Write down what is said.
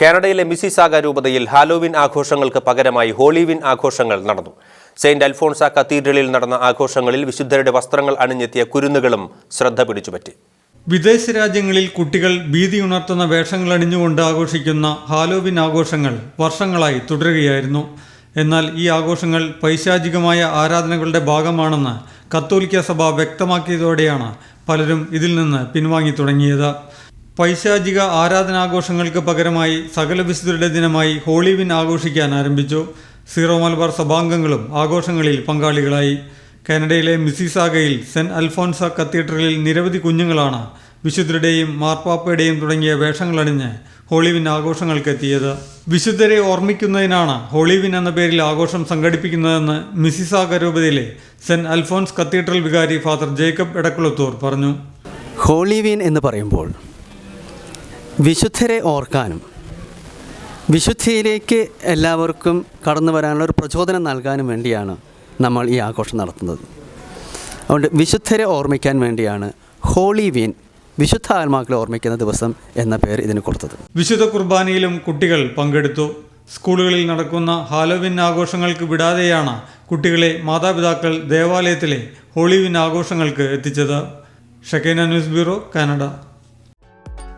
കാനഡയിലെ മിസിസാഗ രൂപതയിൽ ഹാലോവിൻ ആഘോഷങ്ങൾക്ക് പകരമായി ഹോളിവിൻ ആഘോഷങ്ങൾ നടന്നു. സെയിന്റ് അൽഫോൺസ കത്തീഡ്രലിൽ നടന്ന ആഘോഷങ്ങളിൽ വിശുദ്ധരുടെ വസ്ത്രങ്ങൾ അണിഞ്ഞെത്തിയ കുരുന്നുകളും ശ്രദ്ധ പിടിച്ചുപറ്റി. വിദേശ രാജ്യങ്ങളിൽ കുട്ടികൾ ഭീതിയുണർത്തുന്ന വേഷങ്ങൾ അണിഞ്ഞുകൊണ്ട് ആഘോഷിക്കുന്ന ഹാലോവിൻ ആഘോഷങ്ങൾ വർഷങ്ങളായി തുടരുകയായിരുന്നു. എന്നാൽ ഈ ആഘോഷങ്ങൾ പൈശാചികമായ ആരാധനകളുടെ ഭാഗമാണെന്ന് കത്തോലിക്ക സഭ വ്യക്തമാക്കിയതോടെയാണ് പലരും ഇതിൽ നിന്ന് പിൻവാങ്ങി തുടങ്ങിയത്. പൈശാചിക ആരാധനാഘോഷങ്ങൾക്ക് പകരമായി സകല വിശുദ്ധരുടെ ദിനമായി ഹോളിവിൻ ആഘോഷിക്കാൻ ആരംഭിച്ചു. സീറോ മലബാർ സഭാംഗങ്ങളും ആഘോഷങ്ങളിൽ പങ്കാളികളായി. കാനഡയിലെ മിസിസാഗയിൽ സെന്റ് അൽഫോൻസ കത്തീഡ്രലിൽ നിരവധി കുഞ്ഞുങ്ങളാണ് വിശുദ്ധരുടെയും മാർപ്പാപ്പയുടെയും തുടങ്ങിയ വേഷങ്ങളണിഞ്ഞ് ഹോളിവിൻ ആഘോഷങ്ങൾക്കെത്തിയത്. വിശുദ്ധരെ ഓർമ്മിക്കുന്നതിനാണ് ഹോളിവിൻ എന്ന പേരിൽ ആഘോഷം സംഘടിപ്പിക്കുന്നതെന്ന് മിസിസാഗ രൂപതയിലെ സെന്റ് അൽഫോൻസ് കത്തീഡ്രൽ വികാരി ഫാദർ ജേക്കബ് എടക്കുളത്തൂർ പറഞ്ഞു. ഹോളിവീൻ എന്ന് പറയുമ്പോൾ വിശുദ്ധരെ ഓർക്കാനും വിശുദ്ധിയിലേക്ക് എല്ലാവർക്കും കടന്നു വരാനുള്ള ഒരു പ്രചോദനം നൽകാനും വേണ്ടിയാണ് നമ്മൾ ഈ ആഘോഷം നടത്തുന്നത്. അതുകൊണ്ട് വിശുദ്ധരെ ഓർമ്മിക്കാൻ വേണ്ടിയാണ് ഹോളി വീൻ വിശുദ്ധ ആത്മാക്കളെ ഓർമ്മിക്കുന്ന ദിവസം എന്ന പേര് ഇതിന് കൊടുത്തത്. വിശുദ്ധ കുർബാനയിലും കുട്ടികൾ പങ്കെടുത്തു. സ്കൂളുകളിൽ നടക്കുന്ന ഹാലോവിൻ ആഘോഷങ്ങൾക്ക് വിടാതെയാണ് കുട്ടികളെ മാതാപിതാക്കൾ ദേവാലയത്തിലെ ഹോളിവിൻ ആഘോഷങ്ങൾക്ക് എത്തിച്ചത്. Shekinah news bureau Canada.